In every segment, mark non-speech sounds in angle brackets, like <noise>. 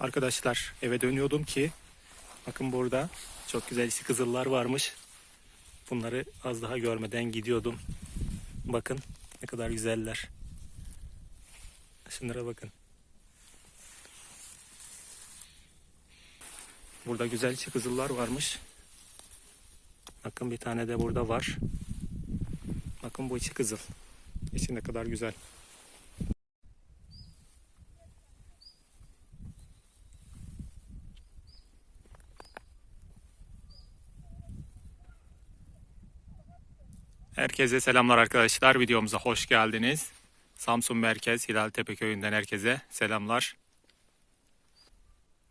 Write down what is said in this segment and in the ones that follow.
Arkadaşlar eve dönüyordum ki bakın burada çok güzel içi kızıllar varmış. Bunları az daha görmeden gidiyordum. Bakın ne kadar güzeller. Şunlara bakın. Burada güzel içi kızıllar varmış. Bakın bir tane de burada var. Bakın bu içi kızıl. İçi ne kadar güzel. Herkese selamlar arkadaşlar. Videomuza hoş geldiniz. Samsun Merkez Hilaltepe köyünden herkese selamlar.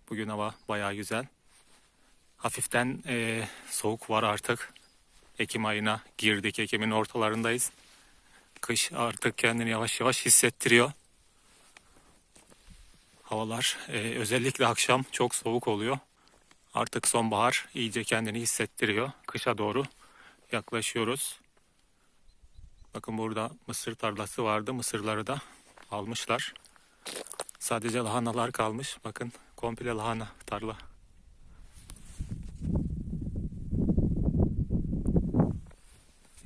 Bugün hava bayağı güzel. Hafiften eee, soğuk var artık. Ekim ayına girdik. Ekim'in ortalarındayız. Kış artık kendini yavaş yavaş hissettiriyor. Havalar eee, özellikle akşam çok soğuk oluyor. Artık sonbahar iyice kendini hissettiriyor. Kışa doğru yaklaşıyoruz. Bakın burada mısır tarlası vardı. Mısırları da almışlar. Sadece lahanalar kalmış. Bakın komple lahana tarla.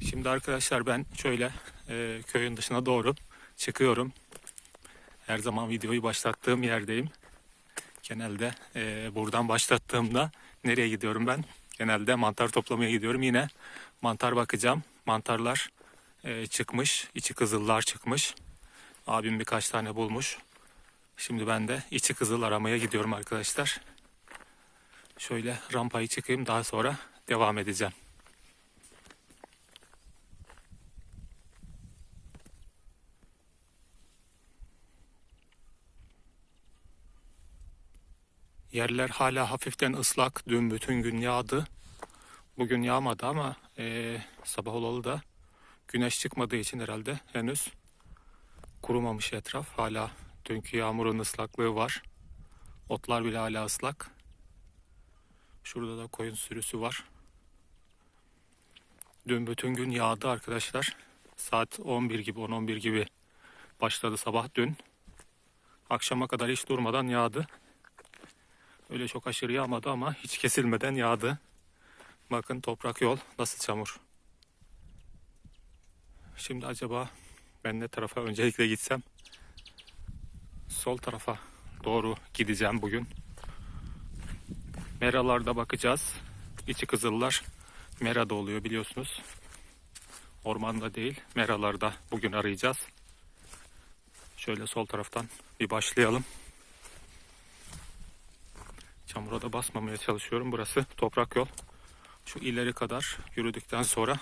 Şimdi arkadaşlar ben şöyle e, köyün dışına doğru çıkıyorum. Her zaman videoyu başlattığım yerdeyim. Genelde e, buradan başlattığımda nereye gidiyorum ben? Genelde mantar toplamaya gidiyorum. Yine mantar bakacağım. Mantarlar e, çıkmış. içi kızıllar çıkmış. Abim birkaç tane bulmuş. Şimdi ben de içi kızıl aramaya gidiyorum arkadaşlar. Şöyle rampayı çıkayım daha sonra devam edeceğim. Yerler hala hafiften ıslak. Dün bütün gün yağdı. Bugün yağmadı ama eee, sabah olalı da güneş çıkmadığı için herhalde henüz kurumamış etraf. Hala dünkü yağmurun ıslaklığı var. Otlar bile hala ıslak. Şurada da koyun sürüsü var. Dün bütün gün yağdı arkadaşlar. Saat 11 gibi 10-11 gibi başladı sabah dün. Akşama kadar hiç durmadan yağdı. Öyle çok aşırı yağmadı ama hiç kesilmeden yağdı. Bakın toprak yol nasıl çamur. Şimdi acaba ben ne tarafa öncelikle gitsem? Sol tarafa doğru gideceğim bugün. Meralarda bakacağız. İçi kızıllar merada oluyor biliyorsunuz. Ormanda değil, meralarda bugün arayacağız. Şöyle sol taraftan bir başlayalım. Çamura da basmamaya çalışıyorum. Burası toprak yol. Şu ileri kadar yürüdükten sonra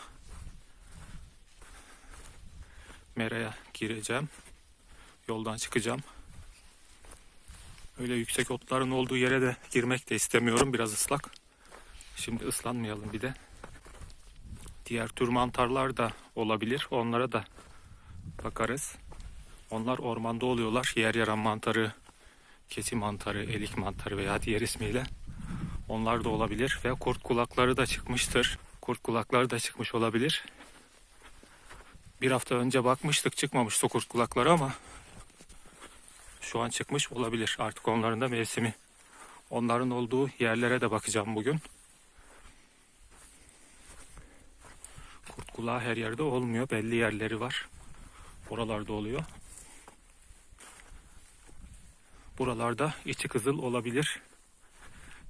meraya gireceğim. Yoldan çıkacağım. Öyle yüksek otların olduğu yere de girmek de istemiyorum. Biraz ıslak. Şimdi ıslanmayalım bir de. Diğer tür mantarlar da olabilir. Onlara da bakarız. Onlar ormanda oluyorlar. Yer yaran mantarı, keçi mantarı, elik mantarı veya diğer ismiyle. Onlar da olabilir ve kurt kulakları da çıkmıştır. Kurt kulakları da çıkmış olabilir. Bir hafta önce bakmıştık çıkmamıştı kurt kulakları ama şu an çıkmış olabilir. Artık onların da mevsimi. Onların olduğu yerlere de bakacağım bugün. Kurt kulağı her yerde olmuyor. Belli yerleri var. Oralarda oluyor. Buralarda içi kızıl olabilir.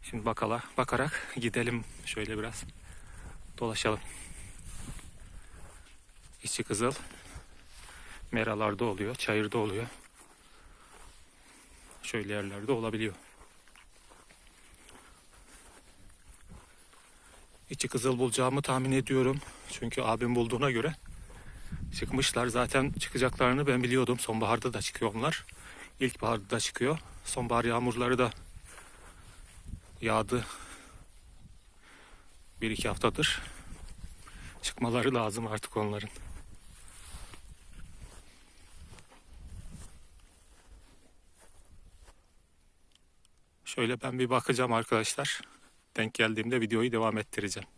Şimdi bakala bakarak gidelim şöyle biraz dolaşalım. İçi kızıl meralarda oluyor, çayırda oluyor. Şöyle yerlerde olabiliyor. İçi kızıl bulacağımı tahmin ediyorum. Çünkü abim bulduğuna göre çıkmışlar. Zaten çıkacaklarını ben biliyordum. Sonbaharda da çıkıyor onlar. İlkbaharda da çıkıyor. Sonbahar yağmurları da yağdı. Bir iki haftadır. Çıkmaları lazım artık onların. Şöyle ben bir bakacağım arkadaşlar. Denk geldiğimde videoyu devam ettireceğim.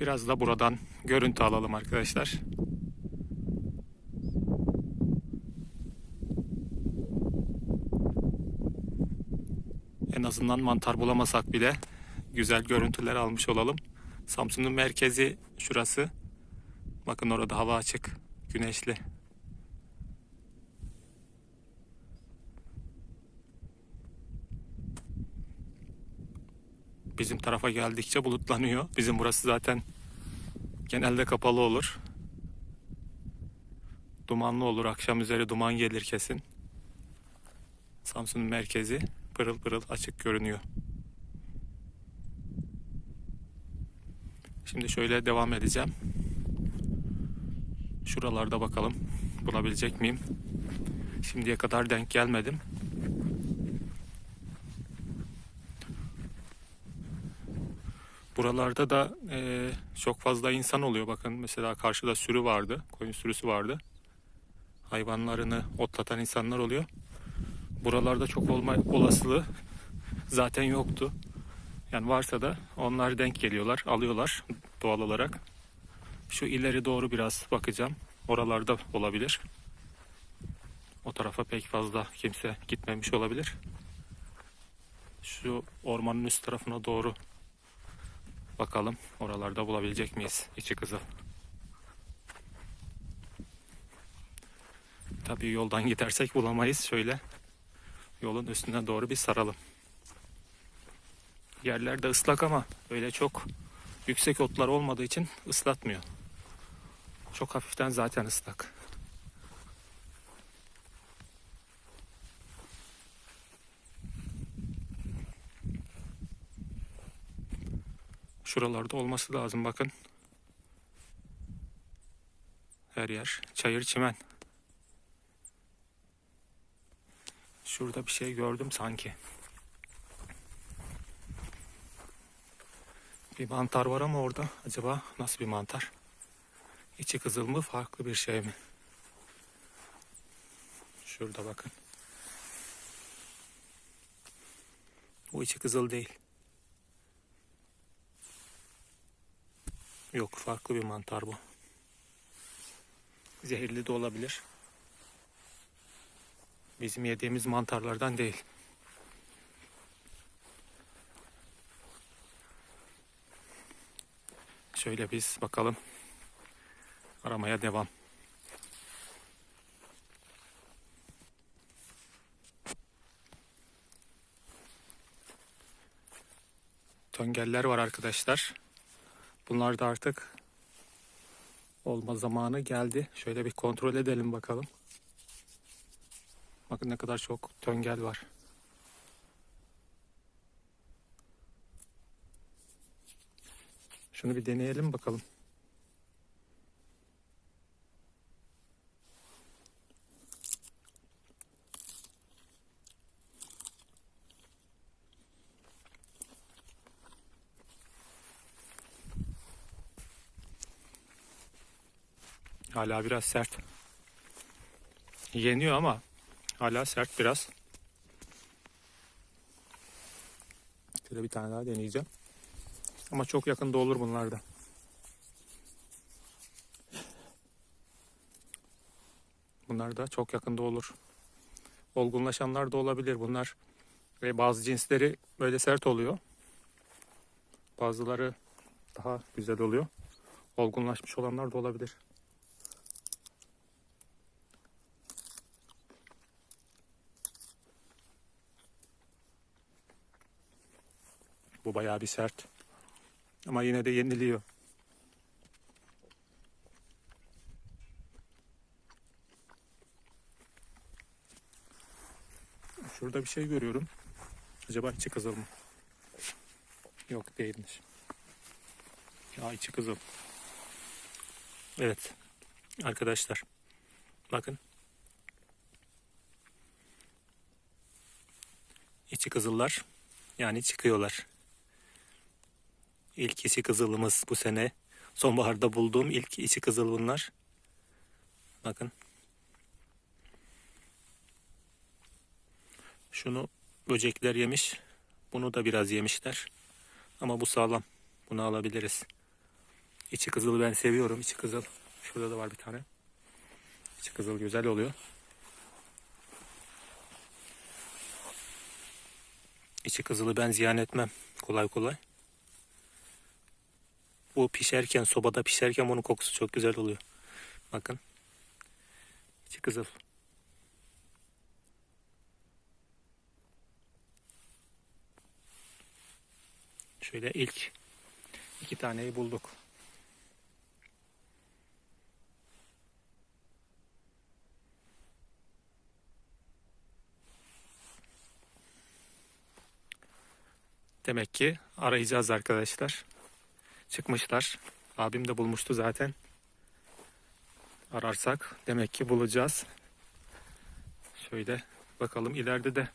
Biraz da buradan görüntü alalım arkadaşlar. En azından mantar bulamasak bile güzel görüntüler almış olalım. Samsun'un merkezi şurası. Bakın orada hava açık, güneşli. Bizim tarafa geldikçe bulutlanıyor. Bizim burası zaten genelde kapalı olur. Dumanlı olur. Akşam üzeri duman gelir kesin. Samsun'un merkezi pırıl pırıl açık görünüyor. Şimdi şöyle devam edeceğim. Şuralarda bakalım bulabilecek miyim? Şimdiye kadar denk gelmedim. Buralarda da eee, çok fazla insan oluyor. Bakın mesela karşıda sürü vardı. Koyun sürüsü vardı. Hayvanlarını otlatan insanlar oluyor. Buralarda çok olma olasılığı zaten yoktu. Yani varsa da onlar denk geliyorlar, alıyorlar doğal olarak. Şu ileri doğru biraz bakacağım. Oralarda olabilir. O tarafa pek fazla kimse gitmemiş olabilir. Şu ormanın üst tarafına doğru bakalım. Oralarda bulabilecek miyiz içi kızıl? Tabii yoldan gidersek bulamayız. Şöyle yolun üstüne doğru bir saralım. Yerler de ıslak ama öyle çok yüksek otlar olmadığı için ıslatmıyor. Çok hafiften zaten ıslak. Şuralarda olması lazım bakın. Her yer çayır çimen. Şurada bir şey gördüm sanki. Bir mantar var ama orada acaba nasıl bir mantar? İçi kızıl mı farklı bir şey mi? Şurada bakın. Bu içi kızıl değil. Yok farklı bir mantar bu. Zehirli de olabilir. Bizim yediğimiz mantarlardan değil. Şöyle biz bakalım. Aramaya devam. Töngeller var arkadaşlar. Bunlar da artık olma zamanı geldi. Şöyle bir kontrol edelim bakalım. Bakın ne kadar çok töngel var. Şunu bir deneyelim bakalım. Hala biraz sert. Yeniyor ama hala sert biraz. Şöyle bir tane daha deneyeceğim. Ama çok yakında olur bunlar da. Bunlar da çok yakında olur. Olgunlaşanlar da olabilir bunlar. Ve bazı cinsleri böyle sert oluyor. Bazıları daha güzel oluyor. Olgunlaşmış olanlar da olabilir. Bu bayağı bir sert. Ama yine de yeniliyor. Şurada bir şey görüyorum. Acaba içi kızıl mı? Yok değilmiş. Ya içi kızıl. Evet. Arkadaşlar. Bakın. İçi kızıllar. Yani çıkıyorlar. İlk içi kızılımız bu sene. Sonbaharda bulduğum ilk içi kızıl bunlar. Bakın. Şunu böcekler yemiş. Bunu da biraz yemişler. Ama bu sağlam. Bunu alabiliriz. İçi kızılı ben seviyorum. İçi kızıl. Şurada da var bir tane. İçi kızıl güzel oluyor. İçi kızılı ben ziyan etmem kolay kolay. Bu pişerken, sobada pişerken bunun kokusu çok güzel oluyor. Bakın. İçi kızıl. Şöyle ilk iki taneyi bulduk. Demek ki arayacağız arkadaşlar. Çıkmışlar. Abim de bulmuştu zaten. Ararsak demek ki bulacağız. Şöyle bakalım ileride de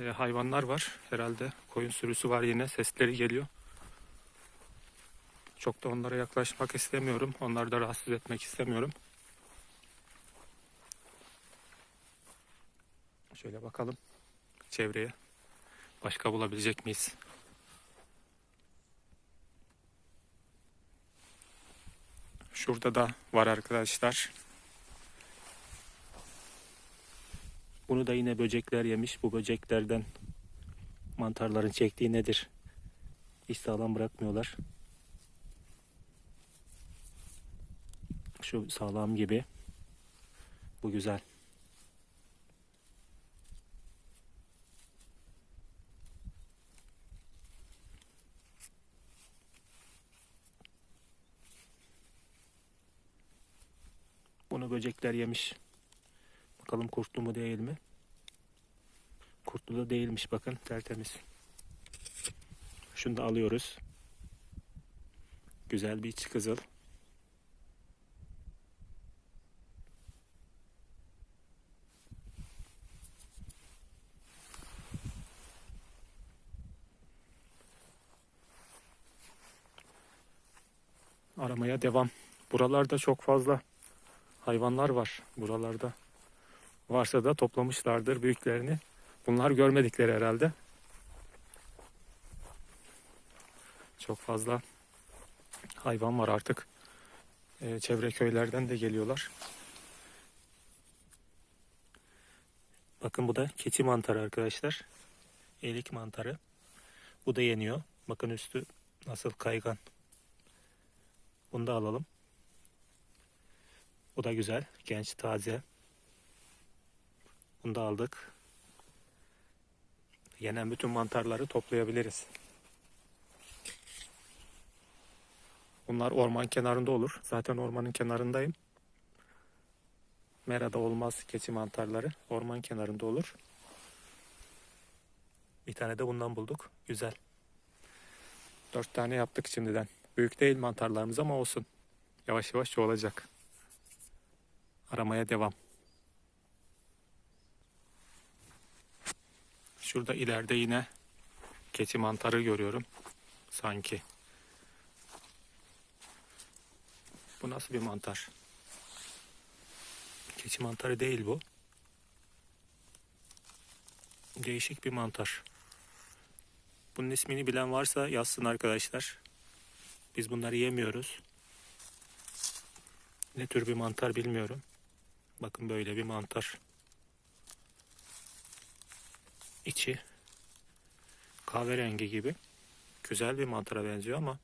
e, hayvanlar var. Herhalde koyun sürüsü var yine. Sesleri geliyor. Çok da onlara yaklaşmak istemiyorum. Onları da rahatsız etmek istemiyorum. Şöyle bakalım çevreye. Başka bulabilecek miyiz? Şurada da var arkadaşlar. Bunu da yine böcekler yemiş. Bu böceklerden mantarların çektiği nedir? Hiç sağlam bırakmıyorlar. Şu sağlam gibi. Bu güzel. Böcekler yemiş. Bakalım kurtlu mu değil mi? Kurtlu da değilmiş bakın tertemiz. Şunu da alıyoruz. Güzel bir iç kızıl. Aramaya devam. Buralarda çok fazla hayvanlar var buralarda. Varsa da toplamışlardır büyüklerini. Bunlar görmedikleri herhalde. Çok fazla hayvan var artık. Ee, çevre köylerden de geliyorlar. Bakın bu da keçi mantarı arkadaşlar. Elik mantarı. Bu da yeniyor. Bakın üstü nasıl kaygan. Bunu da alalım. Bu da güzel. Genç, taze. Bunu da aldık. Yenen bütün mantarları toplayabiliriz. Bunlar orman kenarında olur. Zaten ormanın kenarındayım. Merada olmaz keçi mantarları. Orman kenarında olur. Bir tane de bundan bulduk. Güzel. Dört tane yaptık şimdiden. Büyük değil mantarlarımız ama olsun. Yavaş yavaş çoğalacak. Aramaya devam. Şurada ileride yine keçi mantarı görüyorum. Sanki. Bu nasıl bir mantar? Keçi mantarı değil bu. Değişik bir mantar. Bunun ismini bilen varsa yazsın arkadaşlar. Biz bunları yemiyoruz. Ne tür bir mantar bilmiyorum. Bakın böyle bir mantar. İçi kahverengi gibi. Güzel bir mantara benziyor ama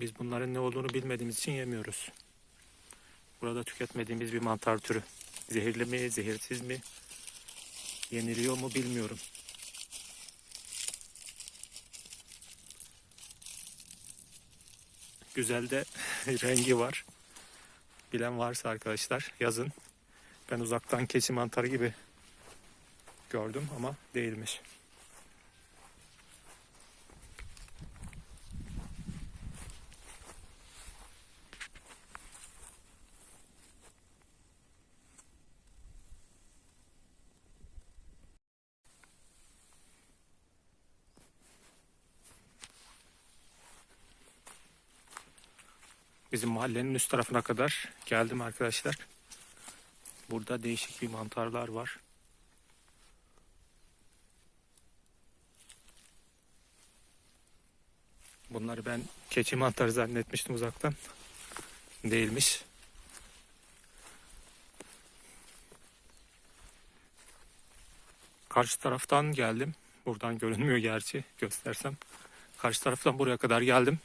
biz bunların ne olduğunu bilmediğimiz için yemiyoruz. Burada tüketmediğimiz bir mantar türü. Zehirli mi, zehirsiz mi, yeniliyor mu bilmiyorum. Güzel de <laughs> rengi var. Bilen varsa arkadaşlar yazın. Ben uzaktan keçi mantarı gibi gördüm ama değilmiş. Bizim mahallenin üst tarafına kadar geldim arkadaşlar. Burada değişik bir mantarlar var. Bunları ben keçi mantarı zannetmiştim uzaktan. Değilmiş. Karşı taraftan geldim. Buradan görünmüyor gerçi. Göstersem. Karşı taraftan buraya kadar geldim.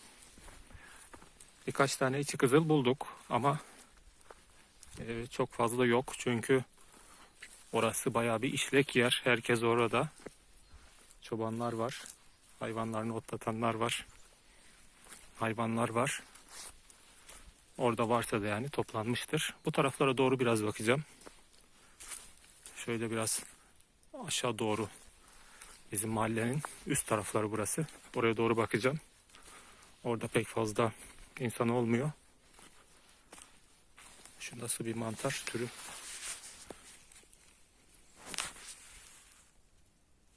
Birkaç tane içi kızıl bulduk ama e, çok fazla yok. Çünkü orası bayağı bir işlek yer. Herkes orada. Çobanlar var. Hayvanlarını otlatanlar var. Hayvanlar var. Orada varsa da yani toplanmıştır. Bu taraflara doğru biraz bakacağım. Şöyle biraz aşağı doğru bizim mahallenin üst tarafları burası. Oraya doğru bakacağım. Orada pek fazla insan olmuyor. Şu nasıl bir mantar türü.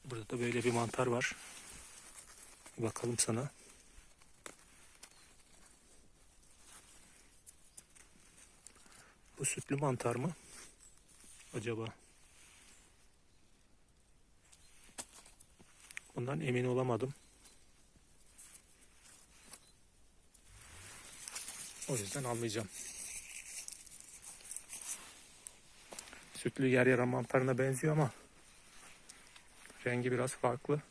Burada da böyle bir mantar var. Bir bakalım sana. Bu sütlü mantar mı? Acaba? Bundan emin olamadım. O yüzden almayacağım. Sütlü yer yara mantarına benziyor ama rengi biraz farklı.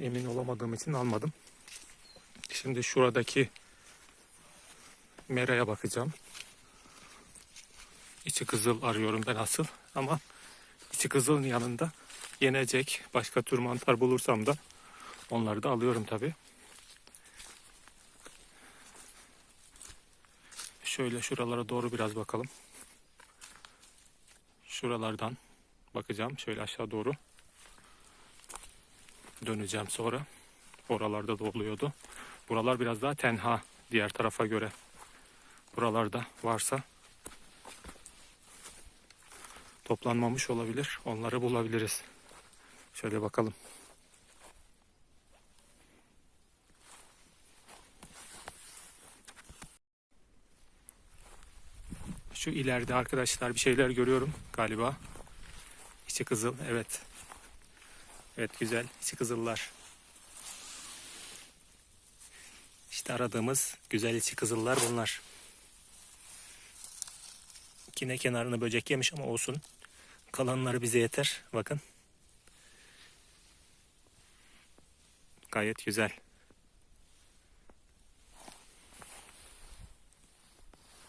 Emin olamadığım için almadım. Şimdi şuradaki meraya bakacağım. İçi kızıl arıyorum ben asıl ama içi kızılın yanında yenecek başka tür mantar bulursam da onları da alıyorum tabi. Şöyle şuralara doğru biraz bakalım. Şuralardan bakacağım. Şöyle aşağı doğru. Döneceğim sonra. Oralarda da oluyordu. Buralar biraz daha tenha diğer tarafa göre. Buralarda varsa toplanmamış olabilir. Onları bulabiliriz. Şöyle bakalım. Şu ileride arkadaşlar bir şeyler görüyorum galiba. İçi kızıl evet. Evet güzel içi kızıllar. İşte aradığımız güzel içi kızıllar bunlar. Yine kenarını böcek yemiş ama olsun. Kalanları bize yeter. Bakın. Gayet güzel.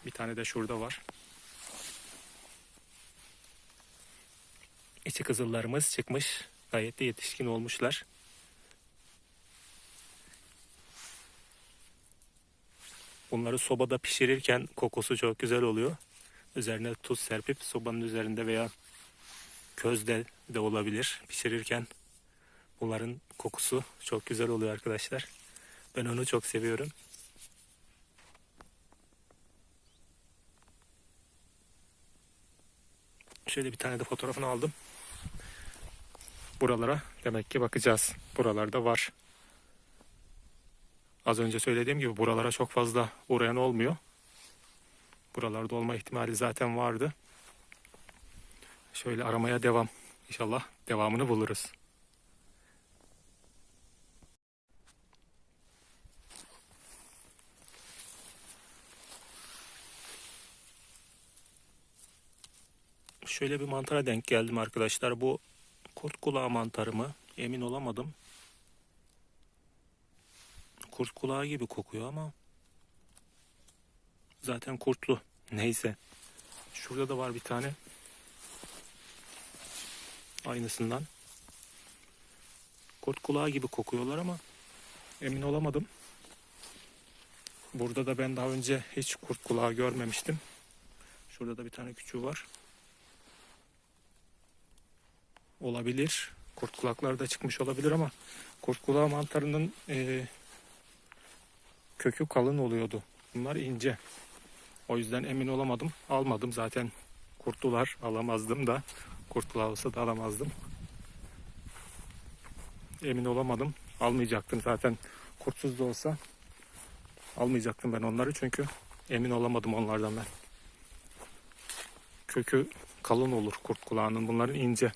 Bir tane de şurada var. İçi kızıllarımız çıkmış. Gayet de yetişkin olmuşlar. Bunları sobada pişirirken kokusu çok güzel oluyor. Üzerine tuz serpip sobanın üzerinde veya közde de olabilir pişirirken bunların kokusu çok güzel oluyor arkadaşlar. Ben onu çok seviyorum. Şöyle bir tane de fotoğrafını aldım. Buralara demek ki bakacağız. Buralarda var. Az önce söylediğim gibi buralara çok fazla uğrayan olmuyor. Buralarda olma ihtimali zaten vardı. Şöyle aramaya devam. İnşallah devamını buluruz. Şöyle bir mantara denk geldim arkadaşlar. Bu kurt kulağı mantarı mı? Emin olamadım. Kurt kulağı gibi kokuyor ama zaten kurtlu. Neyse. Şurada da var bir tane. Aynısından. Kurt kulağı gibi kokuyorlar ama emin olamadım. Burada da ben daha önce hiç kurt kulağı görmemiştim. Şurada da bir tane küçüğü var. Olabilir. Kurt kulakları da çıkmış olabilir ama kurt kulağı mantarının eee, kökü kalın oluyordu. Bunlar ince. O yüzden emin olamadım. Almadım zaten. Kurtlular alamazdım da. Kurtlular olsa da alamazdım. Emin olamadım. Almayacaktım zaten. Kurtsuz da olsa almayacaktım ben onları çünkü emin olamadım onlardan ben. Kökü kalın olur kurt kulağının. Bunların ince.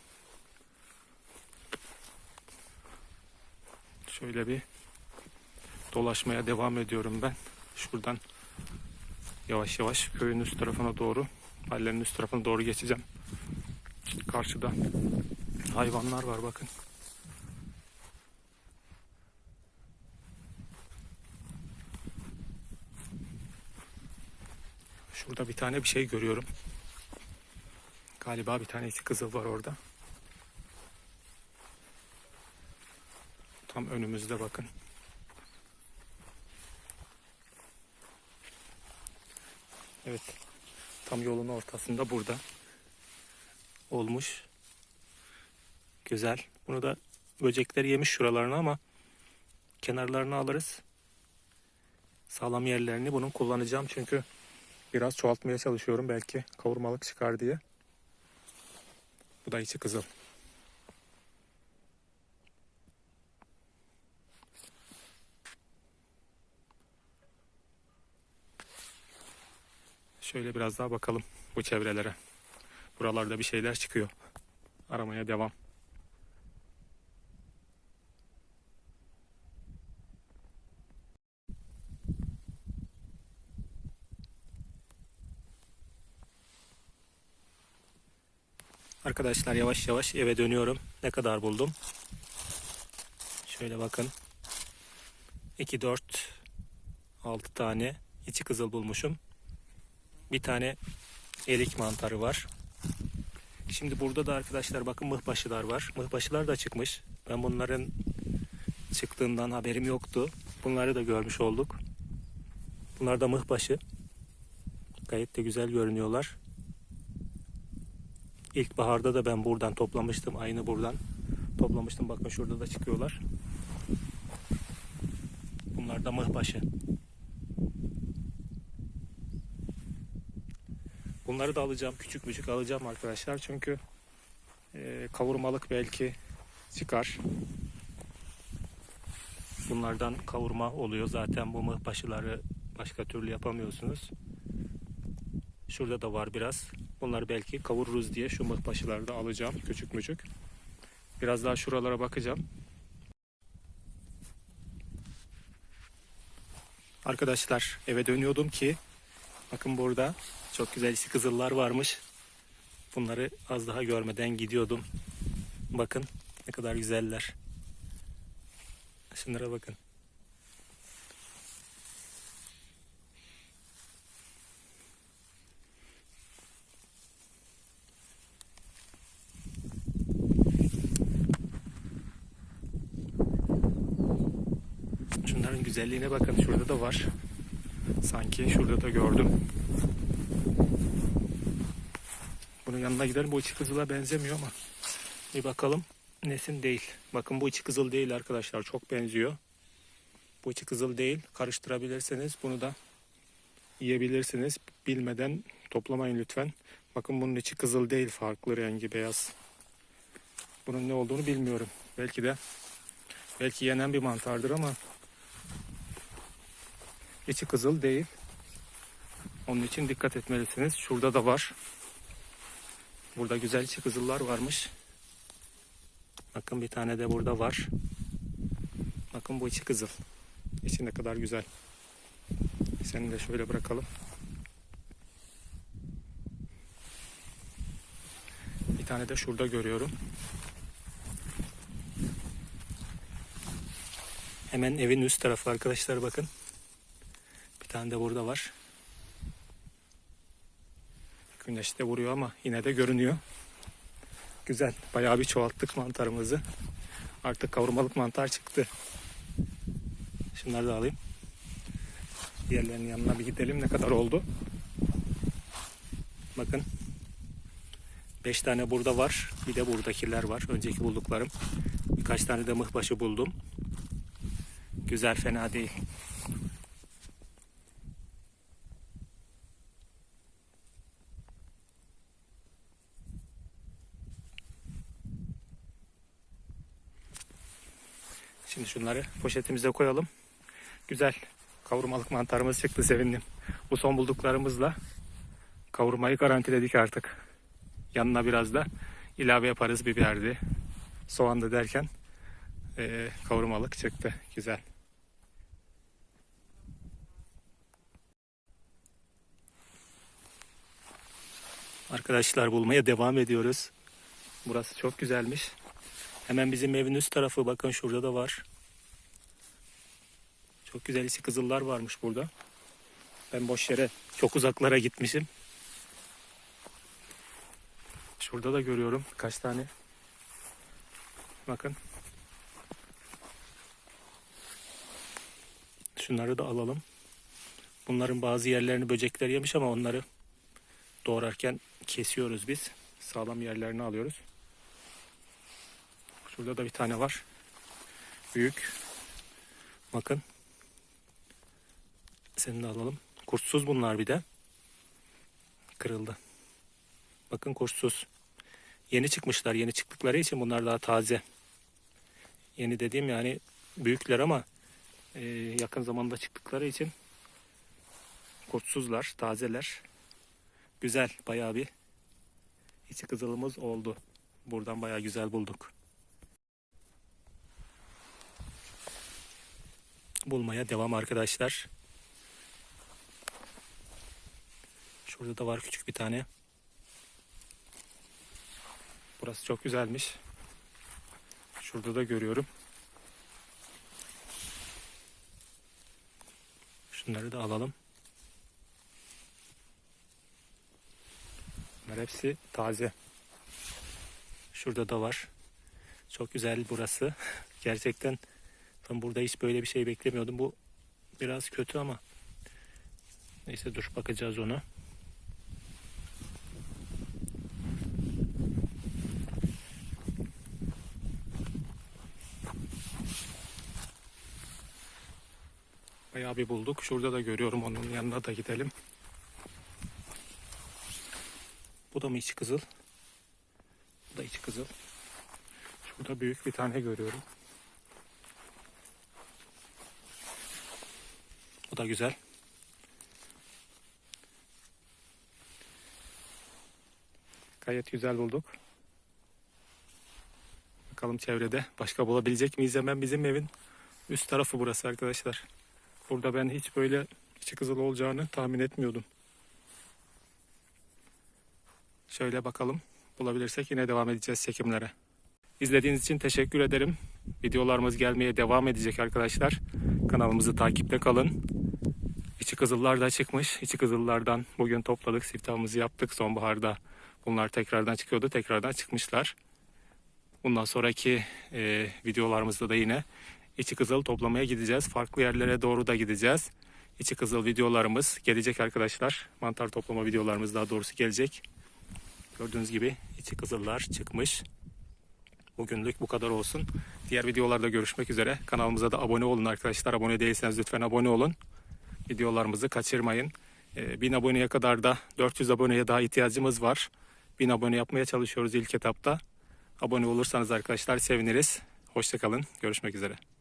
Şöyle bir dolaşmaya devam ediyorum ben. Şuradan yavaş yavaş köyün üst tarafına doğru Mahallenin üst tarafına doğru geçeceğim. Karşıda hayvanlar var bakın. Şurada bir tane bir şey görüyorum. Galiba bir tane iki kızıl var orada. Tam önümüzde bakın. Evet. Tam yolun ortasında burada. Olmuş. Güzel. Bunu da böcekler yemiş şuralarını ama kenarlarını alırız. Sağlam yerlerini bunun kullanacağım çünkü biraz çoğaltmaya çalışıyorum belki kavurmalık çıkar diye. Bu da içi kızıl. Şöyle biraz daha bakalım bu çevrelere. Buralarda bir şeyler çıkıyor. Aramaya devam. Arkadaşlar yavaş yavaş eve dönüyorum. Ne kadar buldum? Şöyle bakın. 2, 4, 6 tane içi kızıl bulmuşum. Bir tane erik mantarı var. Şimdi burada da arkadaşlar bakın mıhbaşılar var. Mıhbaşılar da çıkmış. Ben bunların çıktığından haberim yoktu. Bunları da görmüş olduk. Bunlar da mıhbaşı. Gayet de güzel görünüyorlar. İlkbaharda da ben buradan toplamıştım. Aynı buradan toplamıştım. Bakın şurada da çıkıyorlar. Bunlar da mıhbaşı. Bunları da alacağım. Küçük küçük alacağım arkadaşlar. Çünkü e, kavurmalık belki çıkar. Bunlardan kavurma oluyor. Zaten bu mıhbaşıları başka türlü yapamıyorsunuz. Şurada da var biraz. Bunları belki kavururuz diye şu mıhbaşıları da alacağım. Küçük müçük. Biraz daha şuralara bakacağım. Arkadaşlar eve dönüyordum ki bakın burada çok güzel içi kızıllar varmış. Bunları az daha görmeden gidiyordum. Bakın ne kadar güzeller. Şunlara bakın. Şunların güzelliğine bakın. Şurada da var. Sanki şurada da gördüm. Bunun yanına gidelim. Bu içi kızıla benzemiyor ama. Bir bakalım. Nesin değil. Bakın bu içi kızıl değil arkadaşlar. Çok benziyor. Bu içi kızıl değil. Karıştırabilirsiniz. Bunu da yiyebilirsiniz. Bilmeden toplamayın lütfen. Bakın bunun içi kızıl değil. Farklı rengi beyaz. Bunun ne olduğunu bilmiyorum. Belki de belki yenen bir mantardır ama içi kızıl değil. Onun için dikkat etmelisiniz. Şurada da var. Burada güzel içi kızıllar varmış. Bakın bir tane de burada var. Bakın bu içi kızıl. İçi ne kadar güzel. Seni de şöyle bırakalım. Bir tane de şurada görüyorum. Hemen evin üst tarafı arkadaşlar bakın. Bir tane de burada var. Güneş de vuruyor ama yine de görünüyor. Güzel. Bayağı bir çoğalttık mantarımızı. Artık kavurmalık mantar çıktı. Şunları da alayım. Diğerlerinin yanına bir gidelim. Ne kadar oldu? Bakın. 5 tane burada var. Bir de buradakiler var. Önceki bulduklarım. Birkaç tane de mıhbaşı buldum. Güzel fena değil. Şimdi şunları poşetimize koyalım. Güzel. Kavurmalık mantarımız çıktı sevindim. Bu son bulduklarımızla kavurmayı garantiledik artık. Yanına biraz da ilave yaparız biberdi. Soğan da derken eee, kavurmalık çıktı. Güzel. Arkadaşlar bulmaya devam ediyoruz. Burası çok güzelmiş. Hemen bizim evin üst tarafı bakın şurada da var. Çok güzel içi kızıllar varmış burada. Ben boş yere çok uzaklara gitmişim. Şurada da görüyorum kaç tane. Bakın. Şunları da alalım. Bunların bazı yerlerini böcekler yemiş ama onları doğrarken kesiyoruz biz. Sağlam yerlerini alıyoruz. Şurada da bir tane var. Büyük. Bakın. Seni de alalım. Kurtsuz bunlar bir de. Kırıldı. Bakın kurtsuz. Yeni çıkmışlar. Yeni çıktıkları için bunlar daha taze. Yeni dediğim yani büyükler ama e, yakın zamanda çıktıkları için kurtsuzlar, tazeler. Güzel, bayağı bir içi kızılımız oldu. Buradan bayağı güzel bulduk. Bulmaya devam arkadaşlar. Şurada da var küçük bir tane. Burası çok güzelmiş. Şurada da görüyorum. Şunları da alalım. Bunlar hepsi taze. Şurada da var. Çok güzel burası. <laughs> Gerçekten ben burada hiç böyle bir şey beklemiyordum. Bu biraz kötü ama neyse dur bakacağız onu. Bayağı bir bulduk. Şurada da görüyorum onun yanına da gidelim. Bu da mı içi kızıl? Bu da içi kızıl. Şurada büyük bir tane görüyorum. Bu da güzel. Gayet güzel bulduk. Bakalım çevrede başka bulabilecek miyiz? Hemen bizim evin üst tarafı burası arkadaşlar. Burada ben hiç böyle içi kızıl olacağını tahmin etmiyordum. Şöyle bakalım. Bulabilirsek yine devam edeceğiz çekimlere. İzlediğiniz için teşekkür ederim. Videolarımız gelmeye devam edecek arkadaşlar. Kanalımızı takipte kalın. İçi kızıllar da çıkmış. İçi kızıllardan bugün topladık. Siftahımızı yaptık sonbaharda. Bunlar tekrardan çıkıyordu. Tekrardan çıkmışlar. Bundan sonraki e, videolarımızda da yine içi kızıl toplamaya gideceğiz. Farklı yerlere doğru da gideceğiz. İçi kızıl videolarımız gelecek arkadaşlar. Mantar toplama videolarımız daha doğrusu gelecek. Gördüğünüz gibi içi kızıllar çıkmış. Bugünlük bu kadar olsun. Diğer videolarda görüşmek üzere. Kanalımıza da abone olun arkadaşlar. Abone değilseniz lütfen abone olun. Videolarımızı kaçırmayın. Ee, 1000 aboneye kadar da 400 aboneye daha ihtiyacımız var. 1000 abone yapmaya çalışıyoruz ilk etapta. Abone olursanız arkadaşlar seviniriz. Hoşçakalın. Görüşmek üzere.